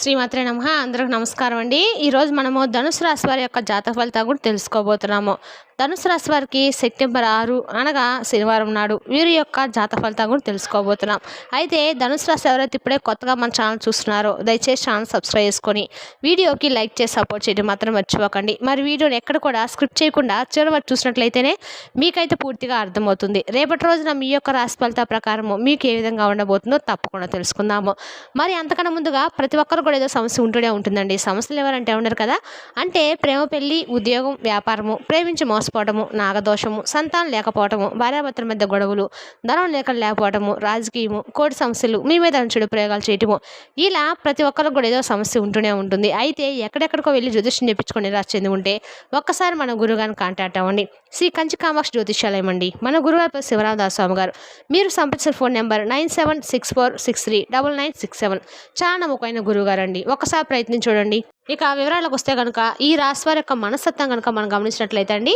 శ్రీమాత్రే నమ. అందరికి నమస్కారం అండి. ఈరోజు మనము ధనుసు రాశి వారి యొక్క జాతక ఫలితాలు కూడా తెలుసుకోబోతున్నాము. ధనుసు రాశి వారికి సెప్టెంబర్ ఆరు అనగా శనివారం నాడు వీరి యొక్క జాతక ఫలితాలు కూడా తెలుసుకోబోతున్నాం. అయితే ధనుసు రాశి ఎవరైతే ఇప్పుడే కొత్తగా మన ఛానల్ చూస్తున్నారో దయచేసి ఛానల్ సబ్స్క్రైబ్ చేసుకొని వీడియోకి లైక్ చేసి సపోర్ట్ చేయడం మాత్రం మర్చిపోకండి. మరి వీడియోని ఎక్కడ కూడా స్క్రిప్ట్ చేయకుండా చివరి వరకు చూసినట్లయితేనే మీకైతే పూర్తిగా అర్థమవుతుంది. రేపటి రోజున మీ యొక్క రాశి ఫలితాల ప్రకారము మీకు ఏ విధంగా ఉండబోతుందో తప్పకుండా తెలుసుకుందాము. మరి అంతకన్నా ముందుగా ప్రతి ఒక్కరు కూడా ఏదో సమస్య ఉంటూనే ఉంటుందండి. సమస్యలు ఎవరంటే ఉండరు కదా? అంటే ప్రేమ పెళ్ళి ఉద్యోగం వ్యాపారము ప్రేమించి మోసపోవటము నాగదోషము సంతానం లేకపోవటము భార్యాభర్తల మధ్య గొడవలు ధనం లేక లేకపోవటము రాజకీయము కోటి సమస్యలు మీ మీద చెడు ప్రయోగాలు చేయటము ఇలా ప్రతి ఒక్కరికి కూడా ఏదో సమస్య ఉంటూనే ఉంటుంది. అయితే ఎక్కడెక్కడికో వెళ్ళి జ్యోతిష్యం చెప్పించుకొని నిరాశ చెంది ఉంటే ఒక్కసారి మన గురుగారిని కాంటాక్ట్ అవ్వండి. శ్రీ కంచికామాక్ష జ్యోతిష్యాలయం అండి. మన గురుగారు శివరామదాస్ స్వామి గారు మీరు సంప్రదించిన phone number nine seven six four six three double nine six seven. చాలా నమ్మకమైన గురువు గారండి ఒకసారి ప్రయత్నం చూడండి. ఇక వివరాలకు వస్తే కనుక ఈ రాశి వారి యొక్క మనస్తత్వం కనుక మనం గమనించినట్లయితే అండి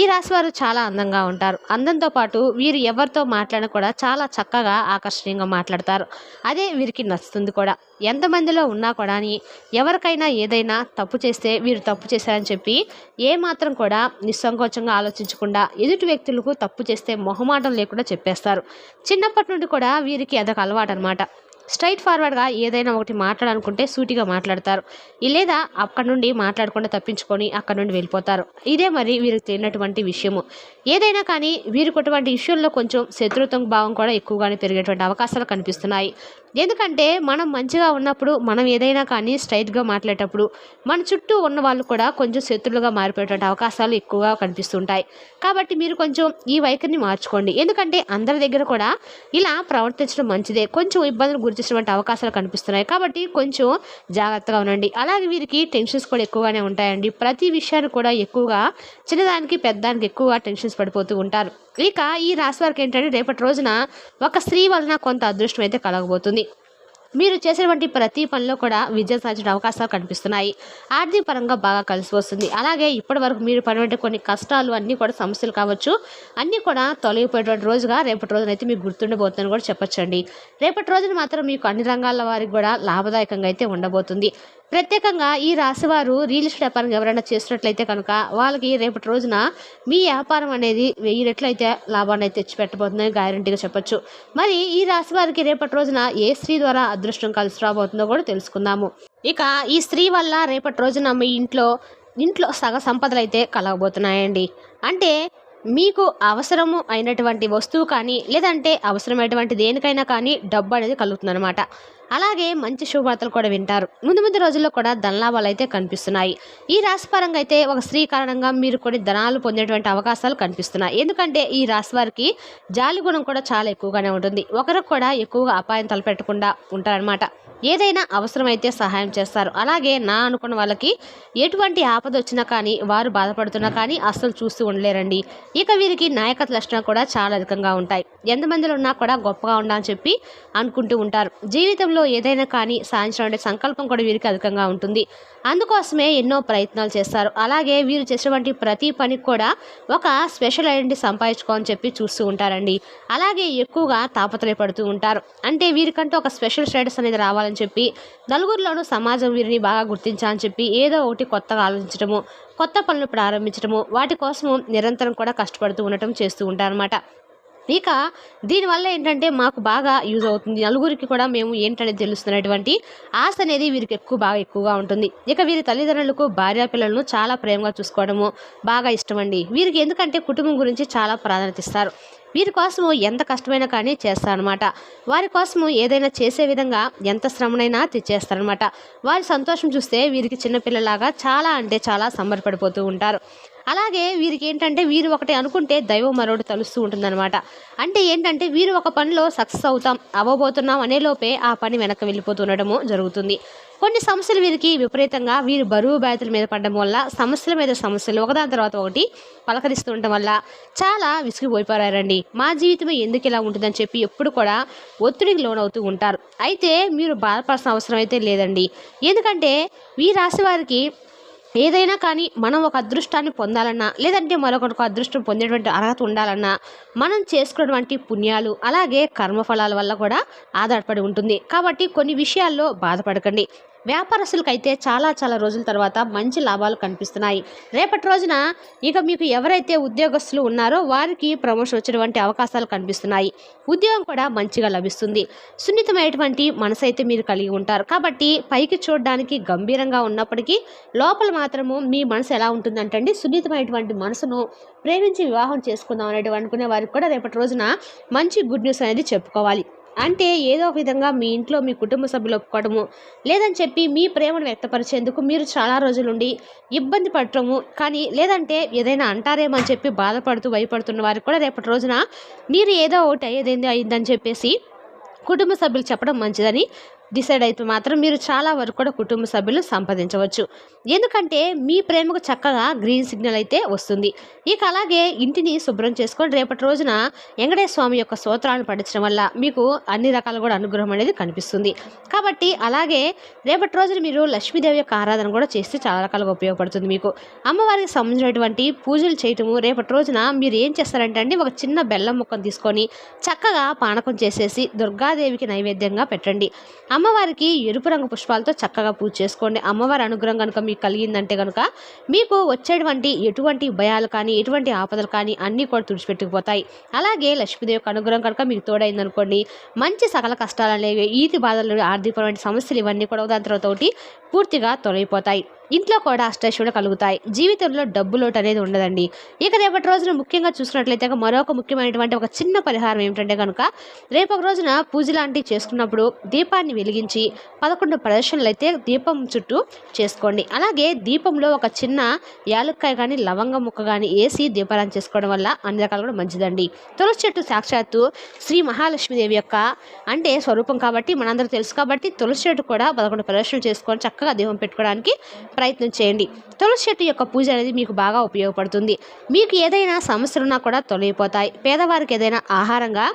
ఈ రాశి వారు చాలా అందంగా ఉంటారు. అందంతో పాటు వీరు ఎవరితో మాట్లాడినా కూడా చాలా చక్కగా ఆకర్షణీయంగా మాట్లాడతారు. అదే వీరికి నచ్చుతుంది కూడా. ఎంతమందిలో ఉన్నా కూడా ఎవరికైనా ఏదైనా తప్పు చేస్తే వీరు తప్పు చేశారని చెప్పి ఏమాత్రం కూడా నిస్సంకోచంగా ఆలోచించకుండా ఎదుటి వ్యక్తులకు తప్పు చేస్తే మొహమాటం లేకుండా చెప్పేస్తారు. చిన్నప్పటి నుండి కూడా వీరికి అదొక అలవాటు అనమాట స్ట్రైట్ ఫార్వర్డ్గా ఏదైనా ఒకటి మాట్లాడాలనుకుంటే సూటిగా మాట్లాడతారు. లేదా అక్కడ నుండి మాట్లాడకుండా తప్పించుకొని అక్కడ నుండి వెళ్ళిపోతారు. ఇదే మరి వీరికి తెలియనటువంటి విషయము. ఏదైనా కానీ వీరికి అటువంటి విషయంలో కొంచెం శత్రుత్వం భావం కూడా ఎక్కువగానే పెరిగేటువంటి అవకాశాలు కనిపిస్తున్నాయి. ఎందుకంటే మనం మంచిగా ఉన్నప్పుడు మనం ఏదైనా కానీ స్ట్రైట్గా మాట్లాడేటప్పుడు మన చుట్టూ ఉన్న వాళ్ళు కూడా కొంచెం శత్రులుగా మారిపోయేటువంటి అవకాశాలు ఎక్కువగా కనిపిస్తుంటాయి. కాబట్టి మీరు కొంచెం ఈ వైఖరిని మార్చుకోండి. ఎందుకంటే అందరి దగ్గర కూడా ఇలా ప్రవర్తించడం మంచిదే. కొంచెం ఇబ్బందులు గురించినటువంటి అవకాశాలు కనిపిస్తున్నాయి. కాబట్టి కొంచెం జాగ్రత్తగా ఉండండి. అలాగే వీరికి టెన్షన్స్ కూడా ఎక్కువగానే ఉంటాయండి. ప్రతి విషయాన్ని కూడా ఎక్కువగా చిన్నదానికి పెద్దదానికి ఎక్కువగా టెన్షన్స్ పడిపోతూ ఉంటారు. ఇక ఈ రాశి వారికి ఏంటంటే రేపటి రోజున ఒక స్త్రీ వలన కొంత అదృష్టం అయితే కలగబోతుంది. మీరు చేసినటువంటి ప్రతి పనిలో కూడా విజయం సాధించిన అవకాశాలు కనిపిస్తున్నాయి. ఆర్థిక పరంగా బాగా కలిసి వస్తుంది. అలాగే ఇప్పటి వరకు మీరు పడినటువంటి కొన్ని కష్టాలు అన్నీ కూడా సమస్యలు కావచ్చు. అన్నీ కూడా తొలగిపోయేటువంటి రోజుగా రేపటి రోజున అయితే మీకు గుర్తుండబోతుందని కూడా చెప్పొచ్చండి. రేపటి రోజున మాత్రం మీకు అన్ని రంగాల వారికి కూడా లాభదాయకంగా అయితే ఉండబోతుంది. ప్రత్యేకంగా ఈ రాశివారు రియల్ ఎస్టేట్ వ్యాపారం ఎవరైనా చేసినట్లయితే కనుక వాళ్ళకి రేపటి రోజున మీ వ్యాపారం అనేది వెయ్యి రెట్లయితే లాభాన్ని అయితే తెచ్చి పెట్టబోతుందని గ్యారంటీగా చెప్పొచ్చు. మరి ఈ రాశి వారికి రేపటి రోజున ఏ స్త్రీ ద్వారా అదృష్టం కలిసి రాబోతుందో కూడా తెలుసుకుందాము. ఇక ఈ స్త్రీ వల్ల రేపటి రోజున మీ ఇంట్లో ఇంట్లో సగ సంపదలు అయితే కలగబోతున్నాయండి. అంటే మీకు అవసరము అయినటువంటి వస్తువు కానీ లేదంటే అవసరమైనటువంటి దేనికైనా కానీ డబ్బు అనేది కలుగుతుందన్నమాట. అలాగే మంచి శుభవార్తలు కూడా వింటారు. ముందు ముందు రోజుల్లో కూడా ధనలాభాలు అయితే కనిపిస్తున్నాయి. ఈ రాశి పరంగా అయితే ఒక స్త్రీ కారణంగా మీరు కొన్ని ధనాలు పొందేటువంటి అవకాశాలు కనిపిస్తున్నాయి. ఎందుకంటే ఈ రాశి వారికి జాలి గుణం కూడా చాలా ఎక్కువగానే ఉంటుంది. ఒకరికి కూడా ఎక్కువగా అపాయం తలపెట్టకుండా ఉంటారనమాట ఏదైనా అవసరమైతే సహాయం చేస్తారు. అలాగే నా అనుకున్న వాళ్ళకి ఎటువంటి ఆపద వచ్చినా కానీ వారు బాధపడుతున్నా కానీ అస్సలు చూస్తూ ఉండలేరండి. ఇక వీరికి నాయకత్వ లక్షణాలు కూడా చాలా అధికంగా ఉంటాయి. ఎంతమందిలో ఉన్నా కూడా గొప్పగా ఉండాలని చెప్పి అనుకుంటూ ఉంటారు. జీవితంలో ఏదైనా కానీ సాధించడం సంకల్పం కూడా వీరికి అధికంగా ఉంటుంది. అందుకోసమే ఎన్నో ప్రయత్నాలు చేస్తారు. అలాగే వీరు చేసినటువంటి ప్రతి పనికి కూడా ఒక స్పెషల్ ఐడెంటిటీ సంపాదించుకోవాలని చెప్పి చూస్తూ ఉంటారండి. అలాగే ఎక్కువగా తాపత్రయపడుతూ ఉంటారు. అంటే వీరికంటూ ఒక స్పెషల్ స్టేటస్ అనేది రావాలని చెప్పి నలుగురిలోనూ సమాజం వీరిని బాగా గుర్తించాలని చెప్పి ఏదో ఒకటి కొత్తగా ఆలోచించడము కొత్త పనులు ప్రారంభించడము వాటి కోసము నిరంతరం కూడా కష్టపడుతూ ఉండటం చేస్తూ ఉంటారన్నమాట. ఇక దీనివల్ల ఏంటంటే మాకు బాగా యూజ్ అవుతుంది. నలుగురికి కూడా మేము ఏంటనేది తెలుస్తున్నటువంటి ఆశ అనేది వీరికి ఎక్కువ బాగా ఎక్కువగా ఉంటుంది. ఇక వీరి తల్లిదండ్రులకు భార్య పిల్లలను చాలా ప్రేమగా చూసుకోవడము బాగా ఇష్టం అండి వీరికి ఎందుకంటే కుటుంబం గురించి చాలా ప్రాధాన్యత ఇస్తారు. వీరి కోసము ఎంత కష్టమైనా కానీ చేస్తారనమాట వారి కోసము ఏదైనా చేసే విధంగా ఎంత శ్రమనైనా తెచ్చేస్తారనమాట వారి సంతోషం చూస్తే వీరికి చిన్నపిల్లలాగా చాలా అంటే చాలా సంబరపడిపోతూ ఉంటారు. అలాగే వీరికి ఏంటంటే వీరు ఒకటి అనుకుంటే దైవం మరొకటి తలుస్తూ ఉంటుందన్నమాట. అంటే ఏంటంటే వీరు ఒక పనిలో సక్సెస్ అవుతాం అవ్వబోతున్నాం అనే లోపే ఆ పని వెనక్కి వెళ్ళిపోతుండటము జరుగుతుంది. కొన్ని సమస్యలు వీరికి విపరీతంగా వీరు బరువు బాధ్యతల మీద పడడం వల్ల సమస్యల మీద సమస్యలు ఒకదాని తర్వాత ఒకటి పలకరిస్తూ ఉండటం వల్ల చాలా విసిగిపోయిపోయారండి. మా జీవితం ఎందుకు ఇలా ఉంటుందని చెప్పి ఎప్పుడు కూడా ఒత్తిడికి లోనవుతూ ఉంటారు. అయితే మీరు బాధపడాల్సిన అవసరం అయితే లేదండి. ఎందుకంటే ఈ రాశి వారికి ఏదైనా కానీ మనం ఒక అదృష్టాన్ని పొందాలన్నా లేదంటే మరొకరికి అదృష్టం పొందేటువంటి అర్హత ఉండాలన్నా మనం చేసుకున్నటువంటి పుణ్యాలు అలాగే కర్మఫలాల వల్ల కూడా ఆధారపడి ఉంటుంది. కాబట్టి కొన్ని విషయాల్లో బాధపడకండి. వ్యాపారస్తులకైతే చాలా చాలా రోజుల తర్వాత మంచి లాభాలు కనిపిస్తున్నాయి. రేపటి రోజున ఇక మీకు ఎవరైతే ఉద్యోగస్తులు ఉన్నారో వారికి ప్రమోషన్ వచ్చేటువంటి అవకాశాలు కనిపిస్తున్నాయి. ఉద్యోగం కూడా మంచిగా లభిస్తుంది. సున్నితమైనటువంటి మనసు అయితే మీరు కలిగి ఉంటారు. కాబట్టి పైకి చూడడానికి గంభీరంగా ఉన్నప్పటికీ లోపల మాత్రము మీ మనసు ఎలా ఉంటుందంటండి సున్నితమైనటువంటి మనసును ప్రేమించి వివాహం చేసుకుందాం అనేటువంటి అనుకునే వారికి కూడా రేపటి రోజున మంచి గుడ్ న్యూస్ అనేది చెప్పుకోవాలి. అంటే ఏదో ఒక విధంగా మీ ఇంట్లో మీ కుటుంబ సభ్యులు ఒప్పుకోవడము లేదని చెప్పి మీ ప్రేమను వ్యక్తపరిచేందుకు మీరు చాలా రోజులుండి ఇబ్బంది పడటము. కానీ లేదంటే ఏదైనా అంటారేమో అని చెప్పి బాధపడుతూ భయపడుతున్న వారికి కూడా రేపటి రోజున మీరు ఏదో ఒకటి అయ్యేదేంది అయిందని చెప్పేసి కుటుంబ సభ్యులు చెప్పడం మంచిదని డిసైడ్ అయితే మాత్రం మీరు చాలా వరకు కూడా కుటుంబ సభ్యులు సంపాదించవచ్చు ఎందుకంటే మీ ప్రేమకు చక్కగా గ్రీన్ సిగ్నల్ అయితే వస్తుంది. ఇక అలాగే ఇంటిని శుభ్రం చేసుకొని రేపటి రోజున వెంకటేశ్వర స్వామి యొక్క స్తోత్రాలను పఠించడం వల్ల మీకు అన్ని రకాల కూడా అనుగ్రహం అనేది కనిపిస్తుంది. కాబట్టి అలాగే రేపటి రోజున మీరు లక్ష్మీదేవి యొక్క ఆరాధన కూడా చేస్తే చాలా రకాలుగా ఉపయోగపడుతుంది మీకు. అమ్మవారికి సంబంధించినటువంటి పూజలు చేయటము రేపటి రోజున మీరు ఏం చేస్తారంటే అండి ఒక చిన్న బెల్లం ముక్కను తీసుకొని చక్కగా పానకం చేసేసి దుర్గాదేవికి నైవేద్యంగా పెట్టండి. అమ్మవారికి ఎరుపు రంగు పుష్పాలతో చక్కగా పూజ చేసుకోండి. అమ్మవారి అనుగ్రహం కనుక మీకు కలిగిందంటే కనుక మీకు వచ్చేటువంటి ఎటువంటి భయాలు కానీ ఎటువంటి ఆపదలు కానీ అన్నీ కూడా తుడిచిపెట్టుకుపోతాయి. అలాగే లక్ష్మీదేవి యొక్క అనుగ్రహం కనుక మీకు తోడైందనుకోండి. మంచి సకల కష్టాలు అనేవి ఈతి బాధలు ఆర్థికపరమైన సమస్యలు ఇవన్నీ కూడా దాని తర్వాత పూర్తిగా తొలగిపోతాయి. ఇంట్లో కూడా అష్టైశ్వర్యాలు కలుగుతాయి. జీవితంలో డబ్బు లోటు అనేది ఉండదండి. ఇక రేపటి రోజున ముఖ్యంగా చూసినట్లయితే మరొక ముఖ్యమైనటువంటి ఒక చిన్న పరిహారం ఏమిటంటే కనుక రేపటి రోజున పూజ లాంటివి చేసుకున్నప్పుడు దీపాన్ని వెలిగించి పదకొండు ప్రదర్శనలు అయితే దీపం చుట్టూ చేసుకోండి. అలాగే దీపంలో ఒక చిన్న యాలక్కాయ కానీ లవంగం ముక్క కానీ వేసి దీపాలను చేసుకోవడం వల్ల అన్ని రకాలు కూడా మంచిదండి. తులసి చెట్టు సాక్షాత్తు శ్రీ మహాలక్ష్మీదేవి యొక్క అంటే స్వరూపం కాబట్టి మనందరూ తెలుసు కాబట్టి తులసి చెట్టు కూడా పదకొండు ప్రదర్శనలు చేసుకొని చక్కగా దీపం పెట్టుకోవడానికి ప్రయత్నం చేయండి. తులసి చెట్టు యొక్క పూజ అనేది మీకు బాగా ఉపయోగపడుతుంది. మీకు ఏదైనా సమస్యలున్నా కూడా తొలగిపోతాయి. పేదవారికి ఏదైనా ఆహారంగా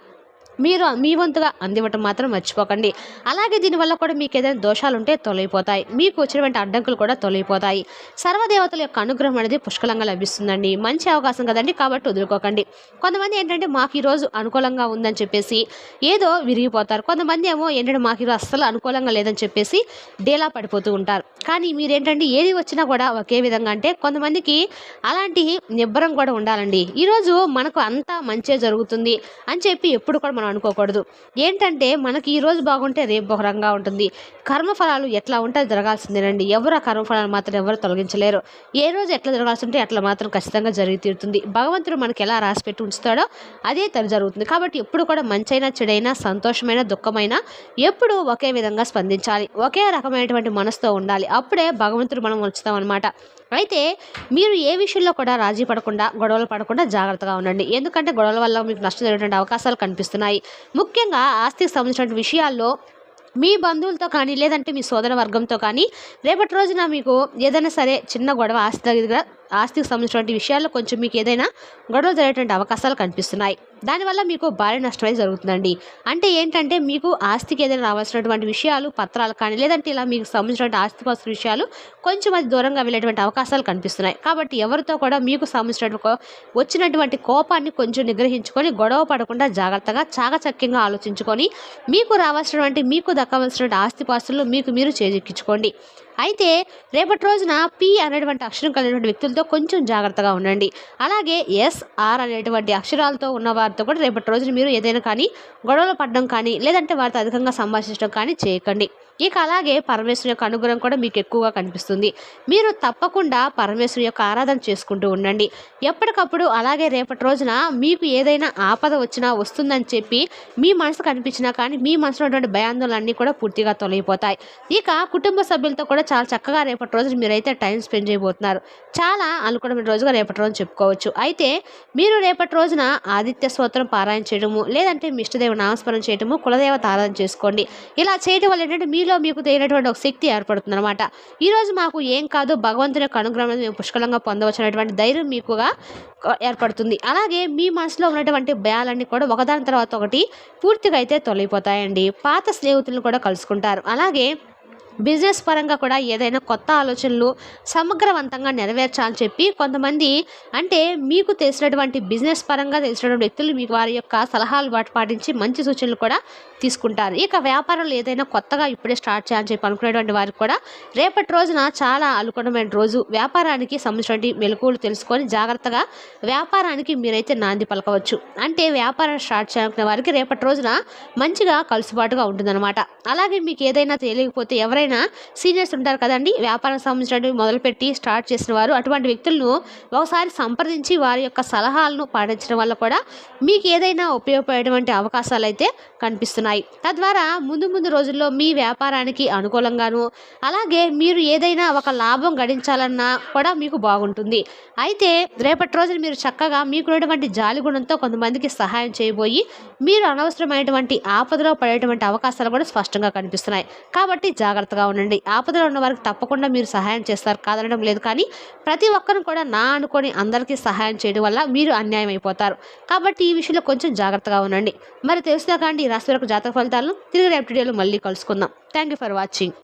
మీరు మీ వంతుగా అందివ్వటం మాత్రం మర్చిపోకండి. అలాగే దీనివల్ల కూడా మీకు ఏదైనా దోషాలు ఉంటే తొలగిపోతాయి. మీకు వచ్చినటువంటి అడ్డంకులు కూడా తొలగిపోతాయి. సర్వదేవతల యొక్క అనుగ్రహం అనేది పుష్కలంగా లభిస్తుందండి. మంచి అవకాశం కదండి కాబట్టి వదులుకోకండి. కొంతమంది ఏంటంటే మాకు ఈరోజు అనుకూలంగా ఉందని చెప్పేసి ఏదో విరిగిపోతారు. కొంతమంది ఏమో ఏంటంటే మాకు ఈరోజు అస్సలు అనుకూలంగా లేదని చెప్పేసి డేలా పడిపోతూ ఉంటారు. కానీ మీరేంటంటే ఏది వచ్చినా కూడా ఒకే విధంగా అంటే కొంతమందికి అలాంటి నిబ్బరం కూడా ఉండాలండి. ఈరోజు మనకు అంతా మంచే జరుగుతుంది అని చెప్పి ఎప్పుడు కూడా మనం అనుకోకూడదు. ఏంటంటే మనకి ఈ రోజు బాగుంటే రేపు బహురంగా ఉంటుంది. కర్మఫలాలు ఎట్లా ఉంటే అది జరగాల్సిందేనండి ఎవరు ఆ కర్మఫలాలు మాత్రం ఎవరు తొలగించలేరు. ఏ రోజు ఎట్లా జరగాల్సి ఉంటే అట్లా మాత్రం ఖచ్చితంగా జరిగి తీరుతుంది. భగవంతుడు మనకి ఎలా రాసి పెట్టి ఉంచుతాడో అదే తను జరుగుతుంది. కాబట్టి ఎప్పుడు కూడా మంచైనా చెడైనా సంతోషమైన దుఃఖమైన ఎప్పుడు ఒకే విధంగా స్పందించాలి. ఒకే రకమైనటువంటి మనసుతో ఉండాలి. అప్పుడే భగవంతుడు మనం ఉంచుతాం అనమాట అయితే మీరు ఏ విషయంలో కూడా రాజీ పడకుండా గొడవలు పడకుండా జాగ్రత్తగా ఉండండి. ఎందుకంటే గొడవల వల్ల మీకు నష్టం జరిగినటువంటి అవకాశాలు కనిపిస్తున్నాయి. ముఖ్యంగా ఆస్తికి సంబంధించిన విషయాల్లో మీ బంధువులతో కానీ లేదంటే మీ సోదర వర్గంతో కానీ రేపటి రోజున మీకు ఏదైనా సరే చిన్న గొడవ ఆస్తి దగ్గర ఆస్తికి సంబంధించినటువంటి విషయాల్లో కొంచెం మీకు ఏదైనా గొడవలు జరిగేటువంటి అవకాశాలు కనిపిస్తున్నాయి. దానివల్ల మీకు భారీ నష్టం అయితే జరుగుతుందండి. అంటే ఏంటంటే మీకు ఆస్తికి ఏదైనా రావాల్సినటువంటి విషయాలు పత్రాలు కానీ లేదంటే ఇలా మీకు సంబంధించినటువంటి ఆస్తిపాస్తుల విషయాలు కొంచెం అది దూరంగా వెళ్ళేటువంటి అవకాశాలు కనిపిస్తున్నాయి. కాబట్టి ఎవరితో కూడా మీకు సంబంధించినటువంటి కో- వచ్చినటువంటి కోపాన్ని కొంచెం నిగ్రహించుకొని గొడవ పడకుండా జాగ్రత్తగా చాకచక్యంగా ఆలోచించుకొని మీకు రావాల్సినటువంటి మీకు దక్కవలసినటువంటి ఆస్తిపాస్తులు మీకు మీరు చేజిక్కించుకోండి. అయితే రేపటి రోజున పి అనేటువంటి అక్షరం కలిగినటువంటి వ్యక్తులతో కొంచెం జాగ్రత్తగా ఉండండి. అలాగే ఎస్ ఆర్ అనేటువంటి అక్షరాలతో ఉన్న వారితో కూడా రేపటి రోజున మీరు ఏదైనా కానీ గొడవలు పడడం కానీ లేదంటే వారితో అధికంగా సంభాషించడం కానీ చేయకండి. ఇక అలాగే పరమేశ్వరు యొక్క అనుగ్రహం కూడా మీకు ఎక్కువగా కనిపిస్తుంది. మీరు తప్పకుండా పరమేశ్వరు యొక్క ఆరాధన చేసుకుంటూ ఉండండి. ఎప్పటికప్పుడు అలాగే రేపటి రోజున మీకు ఏదైనా ఆపద వచ్చినా వస్తుందని చెప్పి మీ మనసు కనిపించినా కానీ మీ మనసులో ఉన్నటువంటి భయాందోళనన్నీ కూడా పూర్తిగా తొలగిపోతాయి. ఇక కుటుంబ సభ్యులతో కూడా చాలా చక్కగా రేపటి రోజున మీరైతే టైం స్పెండ్ చేయబోతున్నారు. చాలా అనుకూలమైన రోజుగా రేపటి రోజు చెప్పుకోవచ్చు. అయితే మీరు రేపటి రోజున ఆదిత్య స్తోత్రం పారాయణ చేయడము లేదంటే మీ ఇష్టదేవ నామస్మరణ చేయడము కులదేవత ఆరాధన చేసుకోండి. ఇలా చేయడం వల్ల ఏంటంటే మీలో మీకు తెలియనటువంటి ఒక శక్తి ఏర్పడుతుంది అనమాట ఈరోజు మాకు ఏం కాదు భగవంతుని యొక్క అనుగ్రహం మేము పుష్కలంగా పొందవచ్చినటువంటి ధైర్యం మీకుగా ఏర్పడుతుంది. అలాగే మీ మనసులో ఉన్నటువంటి భయాలన్నీ కూడా ఒకదాని తర్వాత ఒకటి పూర్తిగా అయితే తొలగిపోతాయండి. పాత స్నేహితులను కూడా కలుసుకుంటారు. అలాగే బిజినెస్ పరంగా కూడా ఏదైనా కొత్త ఆలోచనలు సమగ్రవంతంగా నెరవేర్చాలని చెప్పి కొంతమంది అంటే మీకు తెలిసినటువంటి బిజినెస్ పరంగా తెలిసినటువంటి వ్యక్తులు మీకు వారి యొక్క సలహాలు వాటి పాటించి మంచి సూచనలు కూడా తీసుకుంటారు. ఇక వ్యాపారంలో ఏదైనా కొత్తగా ఇప్పుడే స్టార్ట్ చేయాలని చెప్పి అనుకునేటువంటి వారికి కూడా రేపటి రోజున చాలా అనుకూలమైన రోజు. వ్యాపారానికి సంబంధించినటువంటి మెలకువలు తెలుసుకొని జాగ్రత్తగా వ్యాపారానికి మీరైతే నాంది పలకవచ్చు. అంటే వ్యాపారం స్టార్ట్ చేయాలనుకునే వారికి రేపటి రోజున మంచిగా కలుసుబాటుగా ఉంటుందన్నమాట. అలాగే మీకు ఏదైనా తెలియకపోతే ఎవరైనా సీనియర్స్ ఉంటారు కదండి వ్యాపారం సంబంధించినవి మొదలుపెట్టి స్టార్ట్ చేసిన వారు అటువంటి వ్యక్తులను ఒకసారి సంప్రదించి వారి యొక్క సలహాలను పాటించడం వల్ల కూడా మీకు ఏదైనా ఉపయోగపడేటువంటి అవకాశాలు అయితే కనిపిస్తున్నాయి. తద్వారా ముందు ముందు రోజుల్లో మీ వ్యాపారానికి అనుకూలంగాను అలాగే మీరు ఏదైనా ఒక లాభం గడించాలన్నా కూడా మీకు బాగుంటుంది. అయితే రేపటి రోజున మీరు చక్కగా మీకున్నటువంటి జాలి గుణంతో కొంతమందికి సహాయం చేయబోయి మీరు అనవసరమైనటువంటి ఆపదలో పడేటువంటి అవకాశాలు కూడా స్పష్టంగా కనిపిస్తున్నాయి. కాబట్టి జాగ్రత్తగా ఉండండి. ఆపదలో ఉన్న వారికి తప్పకుండా మీరు సహాయం చేస్తారు కాదనడం లేదు. కానీ ప్రతి ఒక్కరు కూడా నా అనుకొని అందరికీ సహాయం చేయడం వల్ల మీరు అన్యాయం అయిపోతారు. కాబట్టి ఈ విషయంలో కొంచెం జాగ్రత్తగా ఉండండి. మరి తెలుసుదా కానీ ఈ రాశి వరకు జాతక ఫలితాలను తిరిగి రేపు వీడియోలో మళ్ళీ కలుసుకుందాం. Thank you for watching